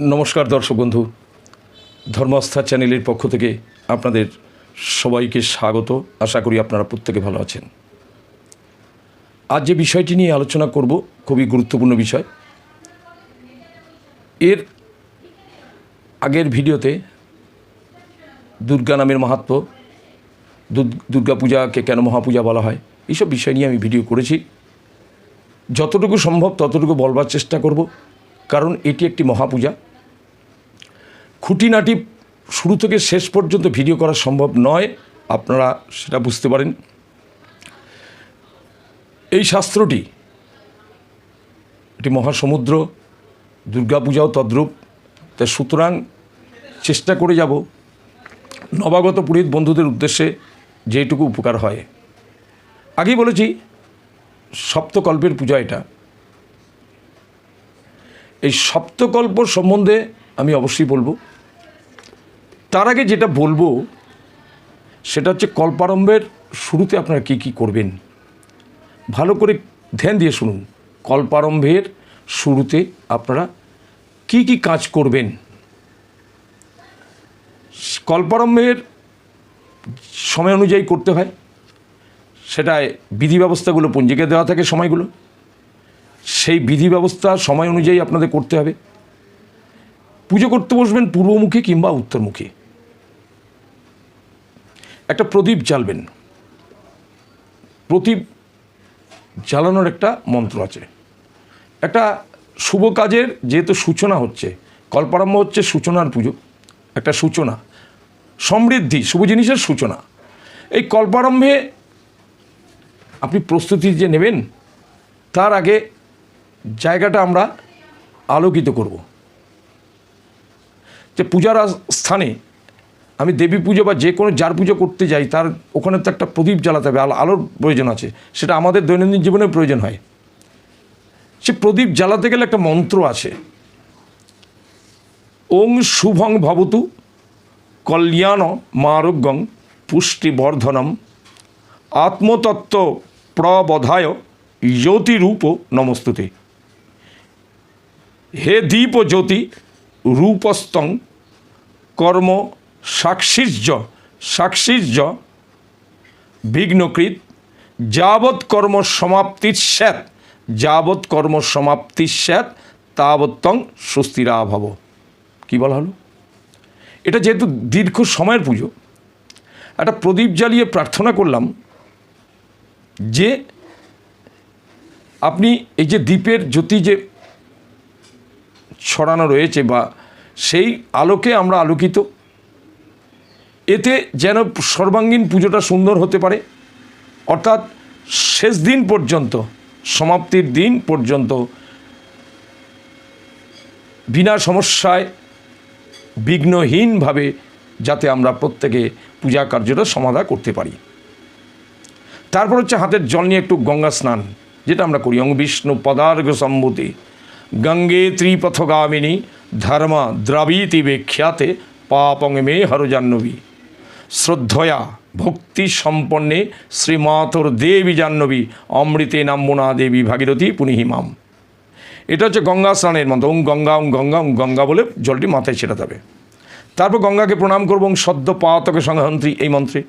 নমস্কার দর্শক বন্ধু, ধর্মাস্থা চ্যানেলের পক্ষ থেকে আপনাদের সবাইকে স্বাগত। আশা করি আপনারা প্রত্যেকে ভালো আছেন। আজ যে বিষয়টি নিয়ে আলোচনা করব, খুবই গুরুত্বপূর্ণ বিষয়। এর আগের ভিডিওতে দুর্গা নামের মাহাত্ম্য দুর্গ- দুর্গাপূজাকে কেন মহাপূজা বলা হয়, এইসব বিষয় নিয়ে আমি ভিডিও করেছি। যতটুকু সম্ভব ততটুকু বলবার চেষ্টা করব, কারণ এটি একটি মহাপূজা। খুঁটিনাটি শুরু থেকে শেষ পর্যন্ত ভিডিও করা সম্ভব নয়। আপনারা সেটা বুঝতে পারেন। এই শাস্ত্রটি এটি মহাসমুদ্র, দুর্গাপূজাও তদ্রূপ। তাই সুতরাং চেষ্টা করে যাব নবাগত পুরোহিত বন্ধুদের উদ্দেশ্যে যেটুকু উপকার হয়। আগেই বলেছি, সপ্তকল্পের পূজা এটা। এই সপ্তকল্প সম্বন্ধে আমি অবশ্যই বলব। তার আগে যেটা বলব, সেটা হচ্ছে কল্পারম্ভের শুরুতে আপনারা কী কী করবেন, ভালো করে ধ্যান দিয়ে শুনুন। কল্পারম্ভের শুরুতে আপনারা কি কি কাজ করবেন। কল্পারম্ভের সময় অনুযায়ী করতে হয়, সেটায় বিধি ব্যবস্থাগুলো পঞ্জিকা দেওয়া থাকে সময়গুলো। সেই বিধি ব্যবস্থা সময় অনুযায়ী আপনাদের করতে হবে। পুজো করতে বসবেন পূর্বমুখী কিংবা উত্তরমুখী। একটা প্রদীপ জ্বালবেন। প্রদীপ জ্বালানোর একটা মন্ত্র আছে। একটা শুভ কাজের যেহেতু সূচনা হচ্ছে, কল্পারম্ভ হচ্ছে সূচনার পুজো, একটা সূচনা, সমৃদ্ধি, শুভ জিনিসের সূচনা। এই কল্পারম্ভে আপনি প্রস্তুতি যে নেবেন, তার আগে জায়গাটা আমরা আলোকিত করব। যে পূজার স্থানে আমি দেবী পুজো বা যে কোনো যার পুজো করতে যাই, তার ওখানে তো একটা প্রদীপ জ্বালাতে হবে, আলো আলোর প্রয়োজন আছে। সেটা আমাদের দৈনন্দিন জীবনে প্রয়োজন হয়। সে প্রদীপ জ্বালাতে গেলে একটা মন্ত্র আছে। ওং শুভং ভবতু কল্যাণ মারোগ্যং পুষ্টিবর্ধনম আত্মতত্ত্ব প্রবধায় জ্যোতিরূপ নমস্তুতে। হে দীপ জ্যোতি রূপস্তং কর্ম সাক্ষীর্য সাক্ষীর্য, বিঘ্নকৃত যাবৎ কর্ম সমাপ্তি স্যাত যাবৎ কর্ম সমাপ্তি স্যাত তাবত্তং স্বস্তিরা ভব কী বলা হলো? এটা যেহেতু দীর্ঘ সময়ের পুজো, একটা প্রদীপ জ্বালিয়ে প্রার্থনা করলাম যে আপনি এই যে দ্বীপের জ্যোতি যে ছড়ানো রয়েছে বা সেই আলোকে আমরা আলোকিত এতে যেন সর্বাঙ্গীন পুজোটা সুন্দর হতে পারে। অর্থাৎ শেষ দিন পর্যন্ত, সমাপ্তির দিন পর্যন্ত বিনা সমস্যায় বিঘ্নহীনভাবে যাতে আমরা প্রত্যেকে পূজা কার্যটা সমাধা করতে পারি। তারপর হচ্ছে হাতের জল নিয়ে একটু গঙ্গা স্নান, যেটা আমরা করি। অং বিষ্ণু পদার্ঘ সম্ভূতি গঙ্গে ত্রিপথগামিনী ধর্ম দ্রাবীতি বেখ্যাতে পাপং মে হরজাহ্নবী। শ্রদ্ধয়া ভক্তি সম্পন্নে শ্রীমাতর দেবী জাহ্নবী অমৃতে নাম্বনা দেবী ভাগীরথী পুনিহিমাম। এটা হচ্ছে গঙ্গা স্নানের মন্ত্র। ওং গঙ্গা ওং গঙ্গা ওং গঙ্গা বলে জলটি মাথায় ছেটাতে হবে তারপর গঙ্গাকে প্রণাম করব ওং সদ্য পাতকে সংহন্ত্রী এই মন্ত্রে।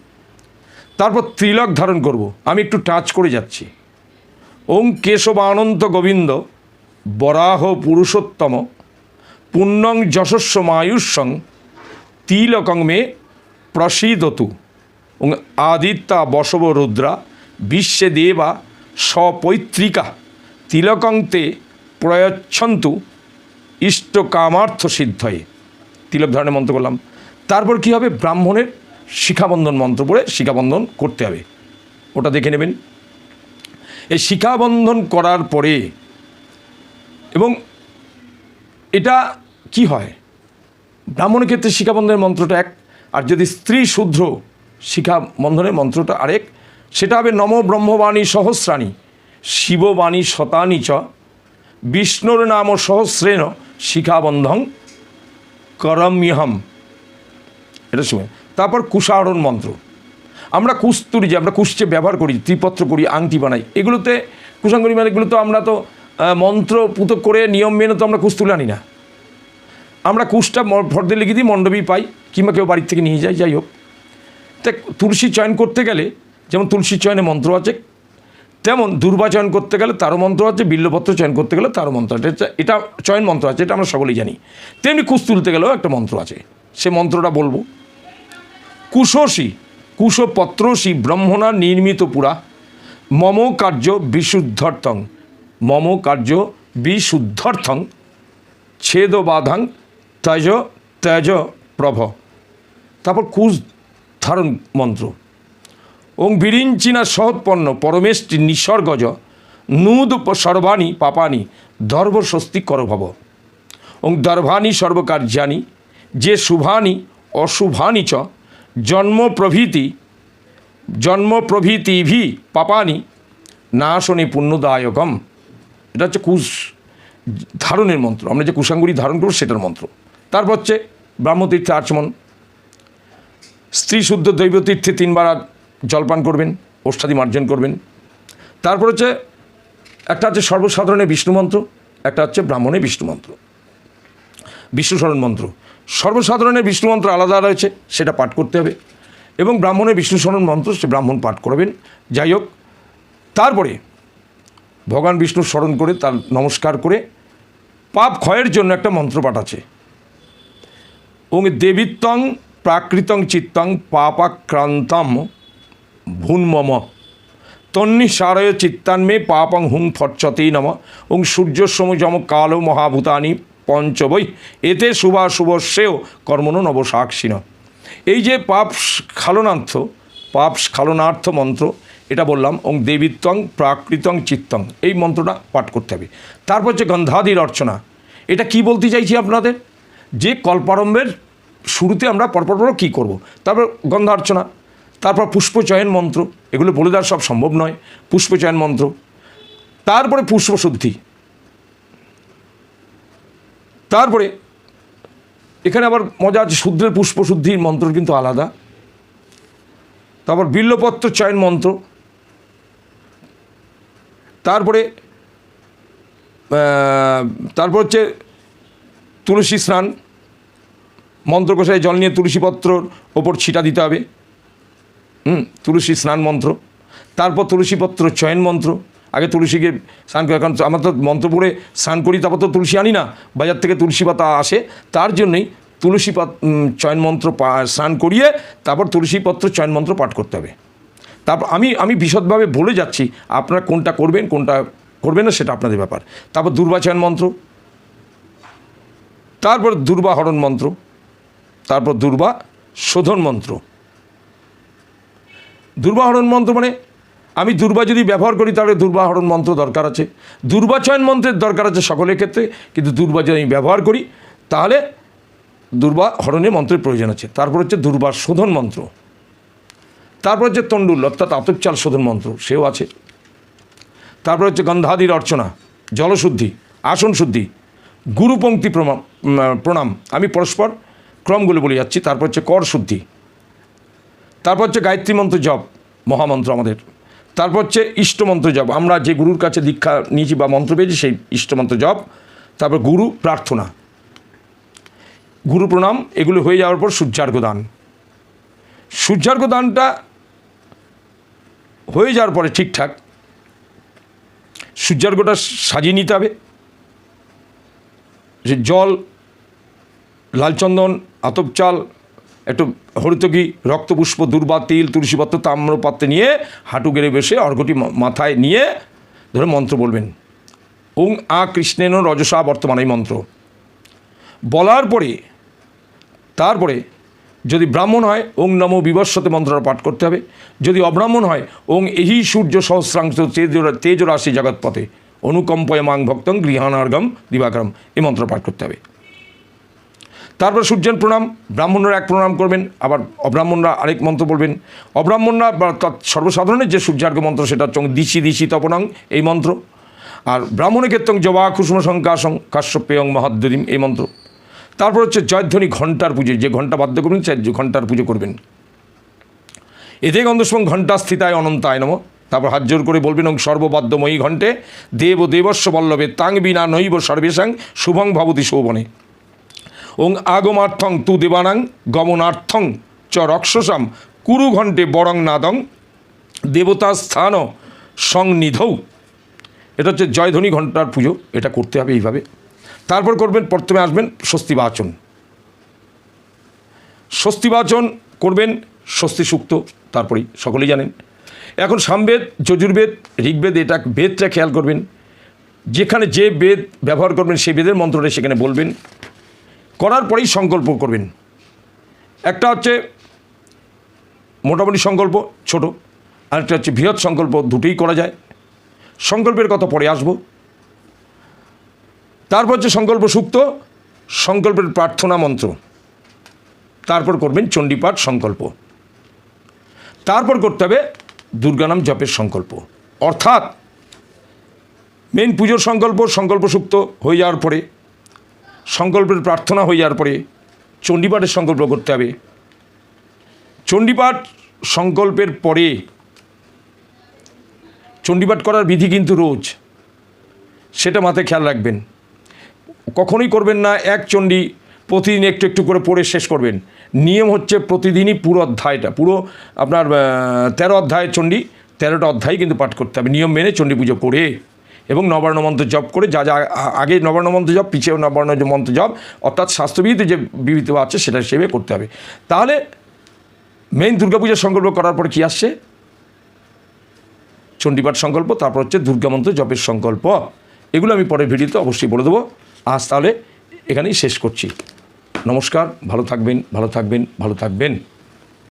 তারপর তিলক ধারণ করব। আমি একটু টাচ করে যাচ্ছি। ওং কেশবানন্ত গোবিন্দ বরাহ পুরুষোত্তম পুণ্যং যশস্ব মায়ুষ্যং তিলকং মে প্রসীদতু আদিত্যা বসব রুদ্রা বিশ্বে দেবা স্বপৈত্রিকা তিলকং তে প্রয়চ্ছন্তু ইষ্টকামার্থ সিদ্ধয়ে। তিলক ধরনের মন্ত্র করলাম তারপর কি হবে? ব্রাহ্মণের শিখাবন্ধন মন্ত্র পড়ে শিখাবন্ধন করতে হবে। ওটা দেখে নেবেন। এই শিখাবন্ধন করার পরে এবং এটা কি হয়? ব্রাহ্মণের ক্ষেত্রে শিখাবন্ধনের মন্ত্রটা এক আর যদি স্ত্রী শুদ্র শিখা বন্ধনের মন্ত্রটা আরেক, সেটা হবে নম ব্রহ্মবাণী সহস্রাণী, শিববাণী শতানি চ, বিষ্ণুর নাম সহস্রেণ শিখাবন্ধং করম্যহম। এটা শুনে তারপর কুশারণ মন্ত্র। আমরা কুস্তুরি যে, আমরা কুশ্চে ব্যবহার করি, ত্রিপত্র করি, আংটি বানাই, এগুলোতে কুশাঙ্গরি মানে এগুলো তো আমরা তো মন্ত্র পুত করে নিয়ম মেনে তো আমরা কুস্তুলি আনি না। আমরা কুশটা ফর্দে লিখে দিই, মণ্ডপী পাই, কিংবা কেউ বাড়ির থেকে নিয়ে যায়, যাই হোক। তা তুলসী চয়ন করতে গেলে, যেমন তুলসী চয়নে মন্ত্র আছে, তেমন দুর্বা চয়ন করতে গেলে তারও মন্ত্র আছে, বিল্লপত্র চয়ন করতে গেলে তারও মন্ত্র আছে। এটা চয়ন মন্ত্র আছে, এটা আমরা সকলেই জানি। তেমনি কুশ তুলতে গেলেও একটা মন্ত্র আছে, সে মন্ত্রটা বলব। কুশসী, কুশপত্রসী ব্রহ্মণা নির্মিত পুরা, মম কার্য বিশুদ্ধর্থং। মম কার্য বিশুদ্ধর্থং ছেদ বাধাং তেজ তেজ, প্রভ। তারপর কুশ ধারণ মন্ত্র। ওং বিরিঞ্চিনা সহৎপন্ন, পরমেষ্টি নিসর্গজ, নুদ সর্বাণী পাপানি দর্ভ স্বস্তি করভব ওং দর্ভানি সর্বকার্যানি যে শুভানি অশুভানি চ, জন্ম প্রভৃতি, জন্ম প্রভৃতিভি পাপানি নাশনে পুণ্যদায়কম। এটা হচ্ছে কুশ ধারণের মন্ত্র। আমরা যে কুশাঙ্গুরি ধারণ করব সেটার মন্ত্র। তারপর হচ্ছে ব্রাহ্মতীর্থে আচমন স্ত্রী শুদ্ধ দৈবতীর্থে তিনবার জলপান করবেন, ওষ্ঠাদি মার্জন করবেন। তারপর হচ্ছে একটা হচ্ছে সর্বসাধারণে বিষ্ণু মন্ত্র, একটা হচ্ছে ব্রাহ্মণে বিষ্ণু মন্ত্র। বিষ্ণু স্মরণ মন্ত্র। সর্বসাধারণের বিষ্ণু মন্ত্র আলাদা রয়েছে, সেটা পাঠ করতে হবে। এবং ব্রাহ্মণের বিষ্ণু স্মরণ মন্ত্র, সে ব্রাহ্মণ পাঠ করবেন। যাই হোক, তারপরে ভগবান বিষ্ণু স্মরণ করে তার নমস্কার করে পাপ ক্ষয়ের জন্য একটা মন্ত্র পাঠ আছে। ওং দেবিত্বং প্রাকৃতং চিত্তং পাপাক্রান্তম ভুন্মম তন্নি সারয় চিত্তান্মে পাপং হুং ফচ্ছতেই নম। ওং সূর্য সমযম কালো মহাভূতানি পঞ্চবই এতে শুভা শুভ শ্রেয় কর্মণ নবসাক্ষিণ। এই যে পাপ স্খালনার্থ পাপ স্খালনার্থ মন্ত্র, এটা বললাম, ওং দেবিত্বং প্রাকৃতং চিত্তং। এই মন্ত্রটা পাঠ করতে হবে। তারপর হচ্ছে গন্ধাদির অর্চনা। এটা কি বলতে চাইছি আপনাদের? যে কল্পারম্ভের শুরুতে আমরা পরপর পর কী করব? তারপর গন্ধার্চনা তারপর পুষ্পচয়ন মন্ত্র, এগুলো বলে দেওয়া সব সম্ভব নয়। পুষ্পচয়ন মন্ত্র, তারপরে পুষ্পশুদ্ধি, তারপরে এখানে আবার মজা আছে, শুদ্রের পুষ্পশুদ্ধির মন্ত্র কিন্তু আলাদা। তারপর বিল্লপত্র চয়ন মন্ত্র, তারপরে তারপর হচ্ছে তুলসী স্নান, মন্ত্রকোষায় জল নিয়ে তুলসীপত্রর ওপর ছিটা দিতে হবে। হুম, তুলসী স্নান মন্ত্র। তারপর তুলসীপত্র চয়ন মন্ত্র। আগে তুলসীকে স্নান করে কারণ আমরা তো মন্ত্র পড়ে স্নান করি, তারপর তো তুলসী আনি না। বাজার থেকে তুলসী পাতা আসে। তার জন্যই তুলসী পাত চয়ন মন্ত্র স্নান করিয়ে তারপর তুলসীপত্র চয়ন মন্ত্র পাঠ করতে হবে। তারপর আমি আমি বিশদভাবে বলে যাচ্ছি, আপনারা কোনটা করবেন কোনটা করবেন না সেটা আপনাদের ব্যাপার। তারপর দুর্বাচয়ন মন্ত্র। তারপর দুর্বা হরণ মন্ত্র তারপর দুর্বা শোধন মন্ত্র। দুর্বাহরণ মন্ত্র মানে আমি দুর্বা যদি ব্যবহার করি তাহলে দুর্বাহরণ মন্ত্র দরকার আছে। দুর্বাচয়ন মন্ত্রের দরকার আছে সকলের ক্ষেত্রে কিন্তু দুর্বা যদি আমি ব্যবহার করি তাহলে দুর্বা হরণের মন্ত্রের প্রয়োজন আছে। তারপর হচ্ছে দুর্বা শোধন মন্ত্র। তারপর হচ্ছে তণ্ডুল অর্থাৎ আতপচাল শোধন মন্ত্র সেও আছে। তারপর হচ্ছে গন্ধাদির অর্চনা জলশুদ্ধি আসন শুদ্ধি গুরুপঙ্ক্তি প্রণাম উম, প্রণাম। আমি পরস্পর ক্রমগুলো বলে যাচ্ছি। তারপর হচ্ছে কর শুদ্ধি। তারপর হচ্ছে গায়ত্রী মন্ত্র জপ, মহামন্ত্র আমাদের। তারপর হচ্ছে ইষ্টমন্ত্র জপ। আমরা যে গুরুর কাছে দীক্ষা নিয়েছি বা মন্ত্র পেয়েছি, সেই ইষ্টমন্ত্র জপ। তারপর গুরু প্রার্থনা। গুরু প্রণাম, এগুলো হয়ে যাওয়ার পর সূর্যার্ঘ দান। সূর্যার্ঘ দানটা হয়ে যাওয়ার পরে ঠিকঠাক। সূর্যার্ঘটা সাজিয়ে নিতে হবে। যে জল লালচন্দন, আতপ চাল, একটু হরিতকি রক্তপুষ্প, দুর্বা, তিল তুলসীপত্র তাম্রপাত্রে নিয়ে হাঁটু গেড়ে বসে অর্ঘটি মাথায় নিয়ে ধরে মন্ত্র বলবেন। ওং আ কৃষ্ণেন রজসা বর্তমান এই মন্ত্র। বলার পরে, তারপরে যদি ব্রাহ্মণ হয় ওং নমো বিবস্বতে মন্ত্রটা পাঠ করতে হবে। যদি অব্রাহ্মণ হয় ওং এহি সূর্য সহস্রাংশ তেজ তেজ রাশি জগৎপথে। অনুকম্পয় মাং ভক্তং গৃহানার্গম দিবাকরম। এই মন্ত্র পাঠ করতে হবে। তারপর সূর্যের প্রণাম, ব্রাহ্মণরা এক প্রণাম করবেন, আবার অব্রাহ্মণরা আরেক মন্ত্র বলবেন। অব্রাহ্মণরা বা সর্বসাধারণের যে সূর্যার্ঘ মন্ত্র, সেটা হচ্ছে দিশি দিশি তপনং, এই মন্ত্র। আর ব্রাহ্মণের ক্ষেত্রে জবা, কুসুম শঙ্কাশং কাশ্যপেয়ং মহাদ্যদিম এই মন্ত্র। তারপর হচ্ছে জয়ধ্বনি ঘণ্টার পুজো, যে ঘণ্টা বাধ্য করবেন, সে ঘণ্টার পুজো করবেন। এতে গন্ধস্বং ঘণ্টা স্থিতায় অনন্তায় নম। তারপর হাত জোর করে বলবেন, ওং সর্ববাদ্যময়ী ঘণ্টে দেব দেবস্ব বল্লভে, তাং বিনা নৈব সর্বেশাং শুভং ভবতী শোভনে। ওং আগমার্থং তু দেবানাং গমনার্থং চ রক্ষসাম কুরু ঘণ্টে বরং নাদং দেবতা স্থান সংনিধৌ এটা হচ্ছে জয়ধ্বনি ঘণ্টার পুজো, এটা করতে হবে এইভাবে। তারপর করবেন, প্রথমে আসবেন স্বস্তি বাচন স্বস্তি বাচন করবেন, স্বস্তি সুক্ত, তারপরেই সকলেই জানেন। এখন সামবেদ, যজুর্বেদ, ঋগ্বেদ, এটা বেদটা খেয়াল করবেন। যেখানে যে বেদ ব্যবহার করবেন, সেই বেদের মন্ত্রটা সেখানে বলবেন। করার পরেই সংকল্প করবেন। একটা হচ্ছে মোটামুটি সংকল্প, ছোট। আরেকটা হচ্ছে বৃহৎ সংকল্প, দুটোই করা যায়। সংকল্পের কথা পরে আসব। তারপর হচ্ছে সংকল্প সুক্ত, সংকল্পের প্রার্থনা মন্ত্র। তারপর করবেন চণ্ডীপাঠ সংকল্প। তারপর করতে হবে দুর্গানাম জপের সংকল্প। অর্থাৎ মেন পুজোর সংকল্প সংকল্প সুক্ত হয়ে যাওয়ার পরে সংকল্পের প্রার্থনা হয়ে যাওয়ার পরে চণ্ডীপাঠের সংকল্প করতে হবে। চণ্ডীপাঠ সংকল্পের পরে চণ্ডীপাঠ করার বিধি কিন্তু রোজ। সেটা মাথায় খেয়াল রাখবেন। কখনোই করবেন না, এক চণ্ডী প্রতিদিন একটু একটু করে পড়ে শেষ করবেন। নিয়ম হচ্ছে প্রতিদিনই পুরো অধ্যায়টা, পুরো আপনার তেরো অধ্যায় চণ্ডী, তেরোটা অধ্যায় কিন্তু পাঠ করতে হবে। নিয়ম মেনে চণ্ডী পুজো করে এবং নবান্ন মন্ত্র জপ করে যা যা আগে নবান্ন মন্ত্র জপ পিছিয়ে নবান্ন মন্ত্র জপ, অর্থাৎ স্বাস্থ্যবিধিতে যে বিবিধ আছে সেটা হিসেবে করতে হবে। তাহলে মেইন দুর্গাপূজার সংকল্প করার পর কি আসছে? চণ্ডীপাঠ সংকল্প, তারপর হচ্ছে দুর্গামন্ত্র জপের সংকল্প। এগুলো আমি পরের ভিডিওতে অবশ্যই বলে দেবো। আজ তাহলে এখানেই শেষ করছি। নমস্কার, ভালো থাকবেন ভালো থাকবেন ভালো থাকবেন।